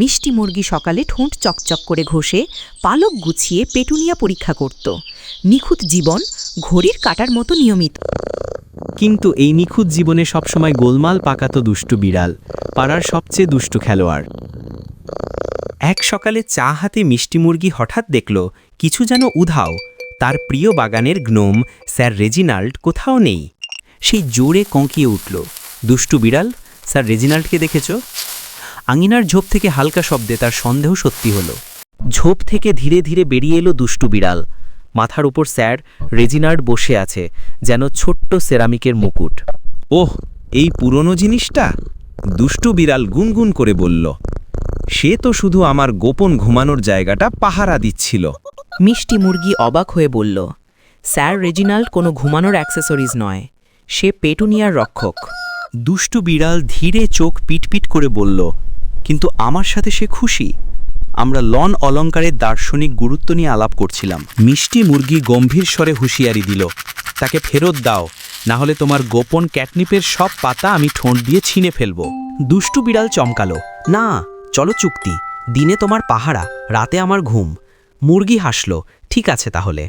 মিষ্টি মুরগি সকালে ঠোঁট চকচক করে ঘষে পালক গুছিয়ে পেটুনিয়া পরীক্ষা করত। নিখুঁত জীবন ঘড়ির কাটার মতো নিয়মিত। কিন্তু এই নিখুঁত জীবনে সবসময় গোলমাল পাকাতো দুষ্টু বিড়াল, পাড়ার সবচেয়ে দুষ্টু খেলোয়াড়। এক সকালে চা হাতে মিষ্টি মুরগি হঠাৎ দেখল, কিছু যেন উধাও, তার প্রিয় বাগানের গ্নোম স্যার রেজিনাল্ড কোথাও নেই। সেই জোরে কঁকিয়ে উঠল, দুষ্টু বিড়াল, স্যার রেজিনাল্ডকে দেখেছ? আঙিনার ঝোপ থেকে হালকা শব্দে তার সন্দেহ সত্যি হলো। ঝোপ থেকে ধীরে ধীরে বেরিয়ে এলো দুষ্টু বিড়াল। মাথার উপর স্যার রেজিনার্ড বসে আছে যেন ছোট্ট সেরামিকের মুকুট। ওহ এই পুরনো জিনিসটা? দুষ্টু বিড়াল গুনগুন করে বলল সে তো শুধু আমার গোপন ঘুমানোর জায়গাটা পাহারা দিচ্ছিল। মিষ্টি মুরগি অবাক হয়ে বলল স্যার রেজিনাল্ড কোনো ঘুমানোর অ্যাক্সেসরিজ নয় সে পেটুনিয়ার রক্ষক। দুষ্টু বিড়াল ধীরে চোখ পিটপিট করে বলল কিন্তু আমার সাথে সে খুশি। আমরা লন অলঙ্কারের দার্শনিক গুরুত্ব নিয়ে আলাপ করছিলাম। মিষ্টি মুরগি গম্ভীর স্বরে হুঁশিয়ারি দিল, তাকে ফেরত দাও না হলে তোমার গোপন ক্যাটনিপের সব পাতা আমি ঠোঁট দিয়ে ছিঁড়ে ফেলব। দুষ্টু বিড়াল চমকালো, না, চলো চুক্তি, দিনে তোমার পাহারা, রাতে আমার ঘুম। মুরগি হাসল, ঠিক আছে তাহলে।